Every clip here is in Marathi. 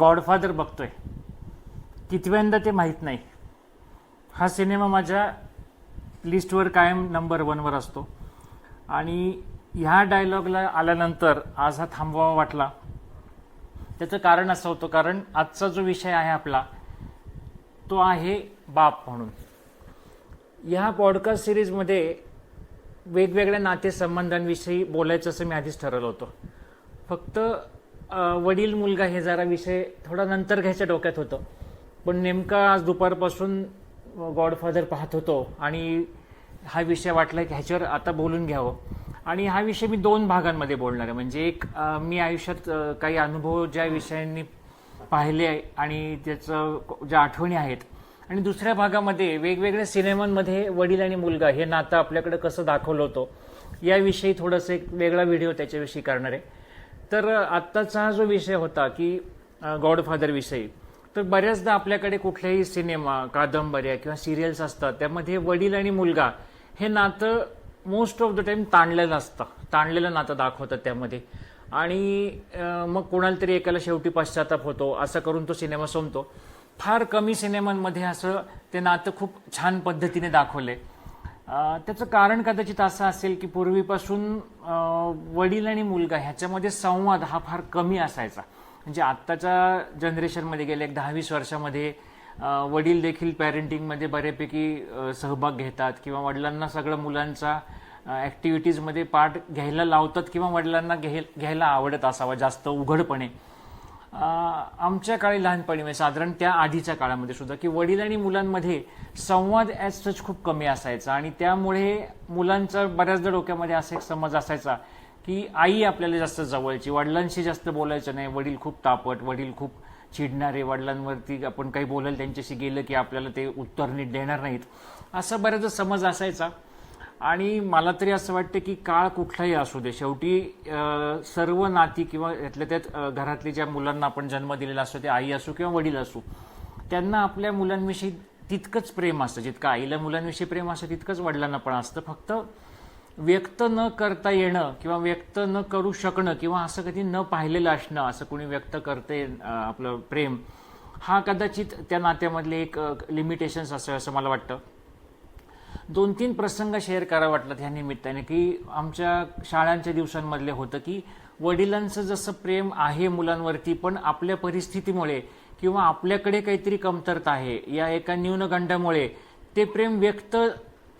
गॉडफादर बघतोय. कितव्यांदा ते माहीत नाही. हा सिनेमा माझ्या लिस्टवर कायम नंबर वनवर असतो. आणि ह्या डायलॉगला आल्यानंतर आज हा थांबवावा वाटला. त्याचं कारण असं होतं कारण आजचा जो विषय आहे आपला तो आहे बाप म्हणून. ह्या पॉडकास्ट सिरीजमध्ये वेगवेगळ्या नातेसंबंधांविषयी बोलायचं असं मी आधीच ठरवलं होतं. फक्त वडील मुलगा हे जरा विषय थोडा नंतर घ्यायच्या डोक्यात होतं. पण नेमका आज दुपारपासून गॉडफादर पाहत होतो आणि हा विषय वाटला की ह्याच्यावर आता बोलून घ्यावं. आणि हा विषय मी दोन भागांमध्ये बोलणार आहे. म्हणजे एक मी आयुष्यात काही अनुभव ज्या विषयांनी पाहिले आहे आणि त्याचं ज्या आठवणी आहेत. आणि दुसऱ्या भागामध्ये वेगवेगळ्या सिनेमांमध्ये वडील आणि मुलगा हे नातं आपल्याकडे कसं दाखवलं होतं याविषयी थोडंसं एक वेगळा व्हिडिओ त्याच्याविषयी करणार आहे. तर आत्ताचा हा जो विषय होता की गॉडफादर विषयी तर बऱ्याचदा आपल्याकडे कुठल्याही सिनेमा कादंबऱ्या किंवा सिरियल्स असतात त्यामध्ये वडील आणि मुलगा हे नातं मोस्ट ऑफ द टाइम ताणलेलं असतं ताणलेलं नातं दाखवतात त्यामध्ये. आणि मग कोणाला तरी एकाला शेवटी पश्चाताप होतो असं करून तो सिनेमा संपतो. फार कमी सिनेमांमध्ये असं ते नातं खूप छान पद्धतीने दाखवलं आहे त्याचं कारण कदाचित असं असेल की पूर्वीपासून वडील आणि मुलगा ह्याच्यामध्ये संवाद हा फार कमी असायचा. म्हणजे आत्ताच्या जनरेशनमध्ये गेल्या एक दहा वीस वर्षामध्ये वडील देखील पॅरेंटिंगमध्ये बऱ्यापैकी सहभाग घेतात किंवा वडिलांना सगळं मुलांचा ॲक्टिव्हिटीजमध्ये पार्ट घ्यायला लावतात किंवा वडिलांना घे घ्यायला आवडत असावा जास्त उघडपणे. आमच्या काळी लहानपणी म्हणजे साधारण त्या आधीच्या काळामध्ये सुद्धा की वडील आणि मुलांमध्ये संवाद ॲज सच खूप कमी असायचा. आणि त्यामुळे मुलांचा बऱ्याचदा डोक्यामध्ये असा एक समज असायचा की आई आपल्याला जास्त जवळची वडिलांशी जास्त बोलायचं नाही. वडील खूप तापट वडील खूप चिडणारे वडिलांवरती आपण काही बोलायला त्यांच्याशी गेलं की आपल्याला ते उत्तर नीट देणार नाहीत. असा बऱ्याचदा समज असायचा. आणि मला तरी असं वाटतं की काळ कुठलाही असू दे. शेवटी सर्व नाती किंवा यातल्या त्यात घरातली ज्या मुलांना आपण जन्म दिलेला असतो ते आई असो किंवा वडील असो त्यांना आपल्या मुलांविषयी तितकंच प्रेम असतं. जितकं आईला मुलांविषयी प्रेम असतं तितकंच वडिलांना पण असतं. फक्त व्यक्त न करता येणं किंवा व्यक्त न करू शकणं किंवा असं कधी न पाहिलेलं असणं असं कोणी व्यक्त करते आपलं प्रेम हा कदाचित त्या नात्यामधले एक लिमिटेशन्स असं असं मला वाटतं. दोन तीन प्रसंग शेअर करा वाटलं ह्या निमित्ताने की आमच्या शाळांच्या दिवसांमधले होतं की वडिलांचं जसं प्रेम आहे मुलांवरती पण आपल्या परिस्थितीमुळे किंवा आपल्याकडे काहीतरी कमतरता आहे या एका न्यूनगंडामुळे ते प्रेम व्यक्त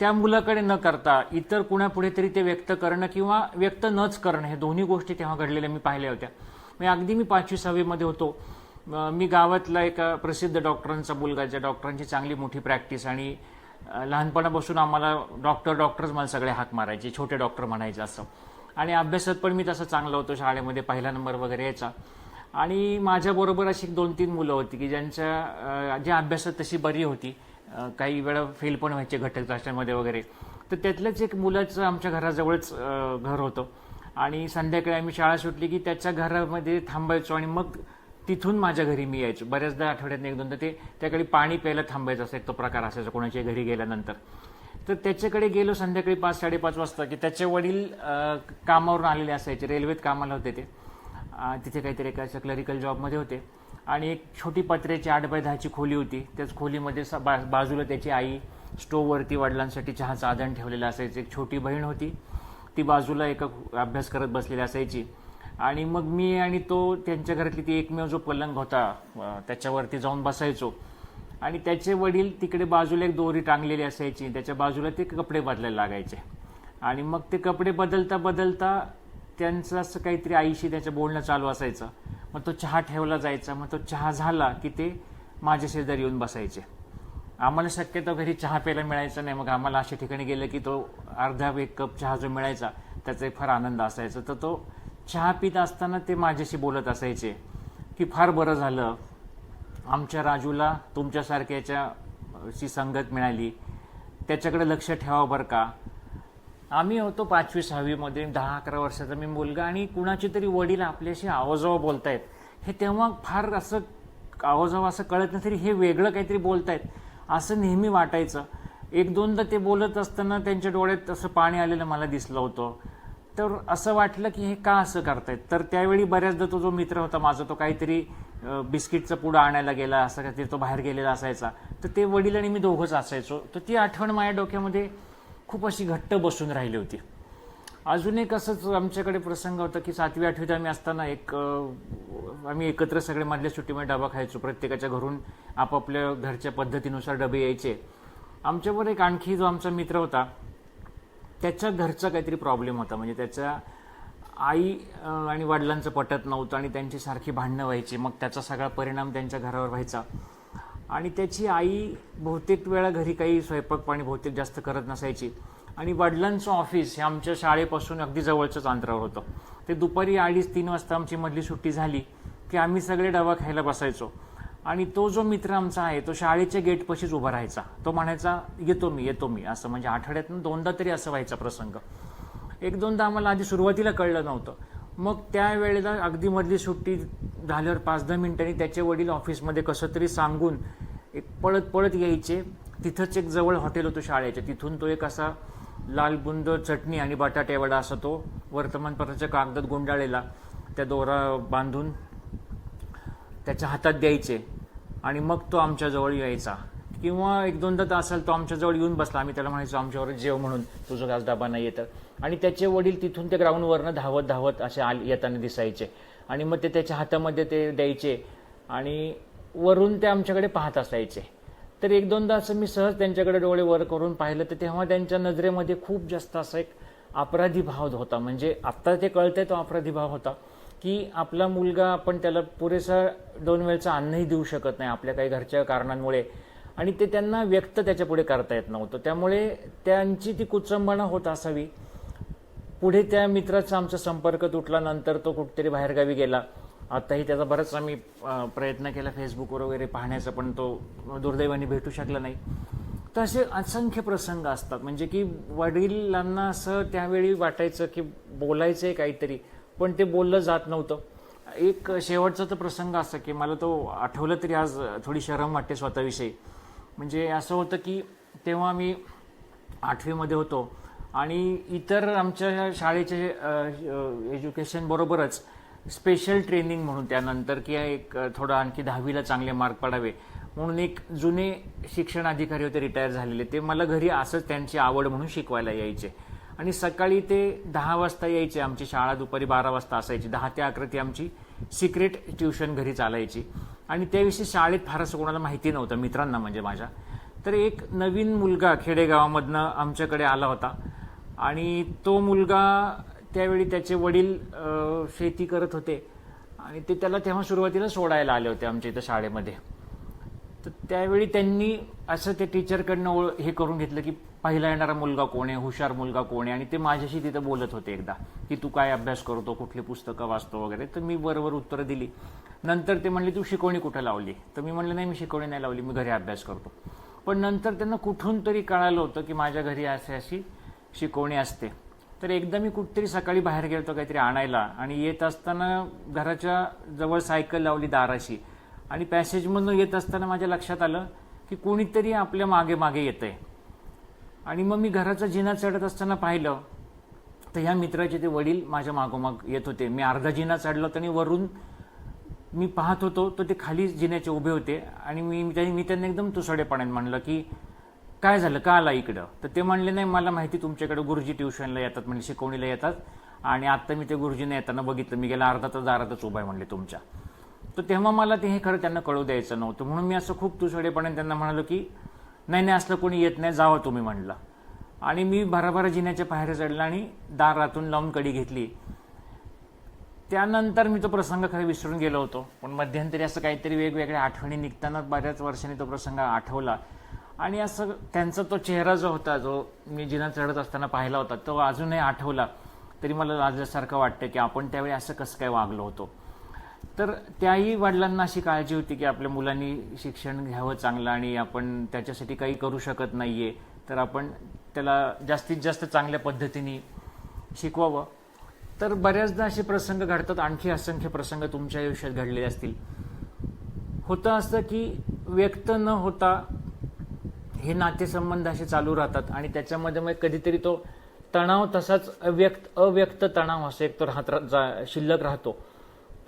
त्या मुलाकडे न करता इतर कुणापुढे तरी ते व्यक्त करणं किंवा व्यक्त नच करणं हे दोन्ही गोष्टी तेव्हा घडलेल्या मी पाहिल्या होत्या. मी अगदी मी पाचवी सहावीमध्ये होतो. मी गावातला एका प्रसिद्ध डॉक्टरांचा मुलगा ज्या डॉक्टरांची चांगली मोठी प्रॅक्टिस आणि लहानपणापासून आम्हाला डॉक्टर डॉक्टरच मला सगळे हाक मारायचे छोटे डॉक्टर म्हणायचे असं. आणि अभ्यासात पण मी तसं चांगलं होतो शाळेमध्ये पहिला नंबर वगैरे यायचा. आणि माझ्याबरोबर अशी एक दोन तीन मुलं होती की ज्यांच्या अं, ज्या अभ्यासात तशी बरी होती. काही वेळा फेल पण व्हायचे घटक क्लासमध्ये वगैरे. तर त्यातल्याच एक मुलाचं आमच्या घराजवळच घर होतं. आणि संध्याकाळी आम्ही शाळा सुटली की त्याच्या घरामध्ये थांबायचो आणि मग तिथून माझ्या घरी मी यायचो. बऱ्याचदा आठवड्यात एक दोनदा ते त्याकडे पाणी प्यायला थांबायचं असा एक तो प्रकार असायचा कोणाच्या घरी गेल्यानंतर. तर त्याच्याकडे गेलो संध्याकाळी पाच साडेपाच वाजता की त्याचे वडील कामावरून आलेले असायचे. रेल्वेत कामाला होते ते. तिथे काहीतरी एका क्लरिकल जॉबमध्ये होते. आणि एक छोटी पत्र्याची आठ बाय दहाची खोली होती. त्याच खोलीमध्ये स- बा- बाजूला त्याची आई स्टोववरती वडिलांसाठी चहाचं आदण ठेवलेलं असायचं. एक छोटी बहीण होती. ती बाजूला एका अभ्यास करत बसलेली असायची. आणि मग मी आणि तो त्यांच्या घरातली ती एकमेव जो पलंग होता त्याच्यावरती जाऊन बसायचो. आणि त्याचे वडील तिकडे बाजूला एक दोरी टांगलेली असायची त्याच्या बाजूला ते कपडे बदलायला लागायचे. आणि मग ते कपडे बदलता बदलता त्यांचं असं काहीतरी आईशी त्याचं बोलणं चालू असायचं. मग तो चहा ठेवला जायचा मग तो चहा झाला की ते माझ्या शेजारी येऊन बसायचे. आम्हाला शक्यतो घरी चहा प्यायला मिळायचा नाही मग आम्हाला अशा ठिकाणी गेलं की तो अर्धा एक कप चहा जो मिळायचा त्याचा एक फार आनंद असायचा. तर तो चहा पित असताना ते माझ्याशी बोलत असायचे की फार बरं झालं. आमच्या राजूला तुमच्यासारख्याच्या शी संगत मिळाली. त्याच्याकडे लक्ष ठेवा बरं का. आम्ही होतो पाचवी सहावीमध्ये दहा अकरा वर्षाचा मी मुलगा आणि कुणाचे तरी वडील आपल्याशी आवाजावा बोलतायत. हे तेव्हा फार असं आवाजाव असं कळत नाही तरी हे वेगळं काहीतरी बोलतायत. असं नेहमी वाटायचं. एक दोनदा ते बोलत असताना त्यांच्या डोळ्यात असं पाणी आलेलं मला दिसलं होतं. तर असं वाटलं की हे का असं करतायत? तर त्यावेळी बऱ्याचदा तो जो मित्र होता माझा तो काहीतरी बिस्किटचं पुडं आणायला गेला असं काहीतरी तो बाहेर गेलेला असायचा. तर ते वडील आणि मी दोघंच असायचो. तर ती आठवण माझ्या डोक्यामध्ये खूप अशी घट्ट बसून राहिली होती. अजून एक असंच आमच्याकडे प्रसंग होता की सातवी आठवीत आम्ही असताना एक आम्ही एकत्र सगळे मधल्या सुट्टीमध्ये डबा खायचो. प्रत्येकाच्या घरून आपापल्या घरच्या पद्धतीनुसार डबे यायचे. आमच्यावर एक आणखी जो आमचा मित्र होता त्याच्या घरचा काहीतरी प्रॉब्लेम होता. म्हणजे त्याच्या आई आणि वडिलांचं पटत नव्हतं आणि त्यांची सारखी भांडणं व्हायची. मग त्याचा सगळा परिणाम त्यांच्या घरावर व्हायचा. आणि त्याची आई बहुतेक वेळा घरी काही स्वयंपाक पाणी बहुतेक जास्त करत नसायची. आणि वडिलांचं ऑफिस हे आमच्या शाळेपासून अगदी जवळचंच अंतरावर होतं. ते दुपारी अडीच तीन वाजता आमची मधली सुट्टी झाली की आम्ही सगळे डबा खायला बसायचो. आणि तो जो मित्र आमचा आहे तो शाळेच्या गेटपाशीच उभा राहायचा. तो म्हणायचा येतो मी येतो मी. असं म्हणजे आठवड्यातून दोनदा तरी असं व्हायचा प्रसंग. एक दोनदा आम्हाला आधी सुरुवातीला कळलं नव्हतं. मग त्यावेळेला अगदी मधली सुट्टी झाल्यावर पाच दहा मिनिटांनी त्याचे वडील ऑफिसमध्ये कसं तरी सांगून एक पळत पळत यायचे. तिथंच एक जवळ हॉटेल होतं शाळेच्या तिथून तो एक असा लाल बुंद चटणी आणि बटाट्यावडा असा तो वर्तमानपत्राच्या कागदात गुंडाळलेला. त्या दोरा बांधून त्याच्या हातात द्यायचे आणि मग तो आमच्याजवळ यायचा. किंवा एक दोनदा तर असेल तो आमच्याजवळ येऊन बसला. आम्ही त्याला म्हणायचो आमच्यावर जेव म्हणून. तुझं घास डाबा नाही येतं. आणि त्याचे वडील तिथून ते ग्राउंडवरनं धावत धावत असे आल येताना दिसायचे. आणि मग ते त्याच्या हातामध्ये ते द्यायचे आणि वरून ते आमच्याकडे पाहत असायचे. तर एक दोनदा असं मी सहज त्यांच्याकडे डोळे वर करून पाहिलं तर तेव्हा त्यांच्या नजरेमध्ये खूप जास्त असा एक अपराधी भाव होता. म्हणजे आत्ता ते कळतंय तो अपराधी भाव होता. की आपला मुलगा आपण त्याला पुरेसा दोन वेळचं अन्नही देऊ शकत नाही आपल्या काही घरच्या कारणांमुळे. आणि ते त्यांना व्यक्त त्याच्यापुढे करता येत नव्हतं. त्यामुळे त्यांची ती कुचंबना होत असावी. पुढे त्या मित्राचा आमचा संपर्क तुटला नंतर तो कुठेतरी बाहेरगावी गेला. आत्ताही त्याचा बराच आम्ही प्रयत्न केला फेसबुकवर वगैरे पाहण्याचा पण तो दुर्दैवाने भेटू शकला नाही. तर असे असंख्य प्रसंग असतात. म्हणजे की वडिलांना असं त्यावेळी वाटायचं की बोलायचं आहे काहीतरी. पण ते बोललं जात नव्हतं. एक शेवटचा तर प्रसंग असा की मला तो आठवलं तरी आज थोडी शरम वाटते स्वतःविषयी. म्हणजे असं होतं की तेव्हा मी आठवीमध्ये होतो आणि इतर आमच्या शाळेचे एज्युकेशन बरोबरच स्पेशल ट्रेनिंग म्हणून त्यानंतर की एक थोडं आणखी दहावीला चांगले मार्क पडावे म्हणून एक जुने शिक्षण अधिकारी होते रिटायर झालेले. ते मला घरी असंच त्यांची आवड म्हणून शिकवायला यायचे. आणि सकाळी ते दहा वाजता यायचे आमची शाळा दुपारी बारा वाजता असायची. दहा ते अकरा ती आमची सिक्रेट ट्युशन घरी चालायची. आणि त्याविषयी शाळेत फारसं कोणाला माहिती नव्हतं मित्रांना म्हणजे माझ्या. तर एक नवीन मुलगा खेडेगावामधनं आमच्याकडे आला होता. आणि तो मुलगा त्यावेळी त्याचे वडील शेती करत होते. आणि ते त्याला तेव्हा सुरुवातीला सोडायला आले होते आमच्या इथं शाळेमध्ये. तर त्यावेळी त्यांनी असं ते टीचरकडनं ओळ हे करून घेतलं की पहिला येणारा मुलगा कोण आहे हुशार मुलगा कोण आहे? आणि ते माझ्याशी तिथं बोलत होते एकदा की तू काय अभ्यास करतो कुठली पुस्तकं वाचतो वगैरे? तर मी बरोबर उत्तरं दिली. नंतर ते म्हणले तू शिकवणी कुठं लावली? तर मी म्हणलं नाही मी शिकवणी नाही लावली मी घरी अभ्यास करतो. पण नंतर त्यांना कुठून तरी कळालं होतं की माझ्या घरी अशी अशी शिकवणी असते. तर एकदा मी कुठेतरी सकाळी बाहेर गेलो काहीतरी आणायला आणि येत असताना घराच्या जवळ सायकल लावली दाराशी. आणि पॅसेजमधून येत असताना माझ्या लक्षात आलं की कोणीतरी आपल्या मागे मागे येतंय. आणि मग मी घराचा जिना चढत असताना पाहिलं तर ह्या मित्राचे ते वडील माझ्या मागोमाग येत होते. मी अर्धा जिना चढलो होतो आणि वरून मी पाहत होतो तर ते खाली जिन्याचे उभे होते. आणि मी त्यांनी मी त्यांना एकदम तुसडेपणाने म्हणलं की काय झालं? का आला इकडं? तर ते म्हणले नाही मला माहिती तुमच्याकडे गुरुजी ट्युशनला येतात म्हणजे शिकवणीला येतात. आणि आत्ता मी ते गुरुजीने येताना बघितलं. मी गेला अर्धा तास दारातच उभा आहे म्हणले तुमच्या. तर तेव्हा मला ते हे खरं त्यांना कळू द्यायचं नव्हतं. म्हणून मी असं खूप तुसडेपणे त्यांना म्हणालो की नाही नाही असलं कोणी येत नाही जावं तुम्ही म्हणलं. आणि मी भराभरा जिन्याच्या पायऱ्या चढला आणि दारातून लावून कडी घेतली. त्यानंतर मी तो प्रसंग खरं विसरून गेलो होतो. पण मध्यंतरी असं काहीतरी वेगवेगळ्या आठवणी निघताना बऱ्याच वर्षांनी तो प्रसंग आठवला. आणि असं त्यांचा तो चेहरा जो होता जो मी जिना चढत असताना पाहिला होता तो अजूनही आठवला. तरी मला लाजल्यासारखं वाटतं की आपण त्यावेळी असं कसं काय वागलो होतो. तर त्याही वडिलांना अशी काळजी होती की आपल्या मुलांनी शिक्षण घ्यावं चांगलं आणि आपण त्याच्यासाठी काही करू शकत नाहीये तर आपण त्याला जास्तीत जास्त चांगल्या पद्धतीने शिकवावं. तर बऱ्याचदा असे प्रसंग घडतात आणखी असंख्य प्रसंग तुमच्या आयुष्यात घडलेले असतील. होतं असं की व्यक्त न होता हे नातेसंबंध असे चालू राहतात आणि त्याच्यामध्ये मग कधीतरी तो तणाव तसाच अव्यक्त अव्यक्त तणाव असं एक तो राहत जा- शिल्लक राहतो.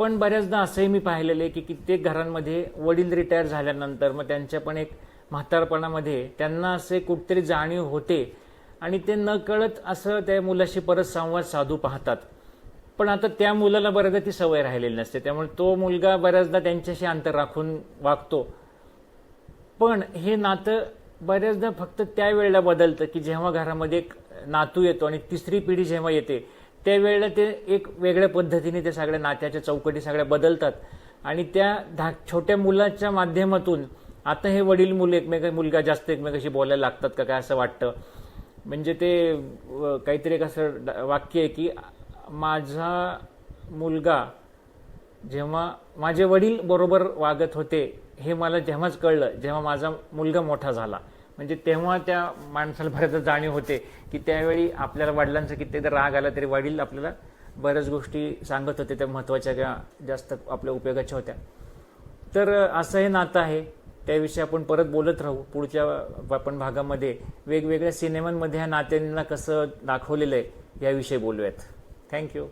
पण बऱ्याचदा असंही मी पाहिलेलं आहे की कित्येक घरांमध्ये वडील रिटायर झाल्यानंतर मग त्यांच्या पण एक म्हातारपणामध्ये त्यांना असे कुठतरी जाणीव होते आणि ते न कळत असं त्या मुलाशी परत संवाद साधू पाहतात. पण आता त्या मुलाला बऱ्याचदा ती सवय राहिलेली नसते त्यामुळे तो मुलगा बऱ्याचदा त्यांच्याशी अंतर राखून वागतो. पण हे नातं बऱ्याचदा फक्त त्या वेळेला बदलतं की जेव्हा घरामध्ये एक नातू येतो आणि तिसरी पिढी जेव्हा येते त्यावेळेला ते एक वेगळ्या पद्धतीने ते सगळ्या नात्याच्या चौकटी सगळ्या बदलतात. आणि त्या धा छोट्या मुलाच्या माध्यमातून आता हे वडील मुलं एकमेका मुलगा जास्त एकमेकाशी बोलायला लागतात का काय असं वाटतं? म्हणजे ते काहीतरी एक असं ड- वाक्य आहे की माझा मुलगा जेव्हा माझे वडील बरोबर वागत होते हे मला जेव्हाच कळलं जेव्हा माझा मुलगा मोठा झाला. म्हणजे तेव्हा त्या माणसाला बऱ्याचदा जाणीव होते की त्यावेळी आपल्याला वडिलांचा किती राग आला तरी वडील आपल्याला बऱ्याच गोष्टी सांगत होते त्या महत्त्वाच्या किंवा जास्त आपल्या उपयोगाच्या होत्या. तर असं हे नातं आहे. त्याविषयी आपण परत बोलत राहू. पुढच्या आपण भागामध्ये वेगवेगळ्या सिनेमांमध्ये ह्या नात्यांना कसं दाखवलेलं आहे याविषयी बोलूयात. थँक्यू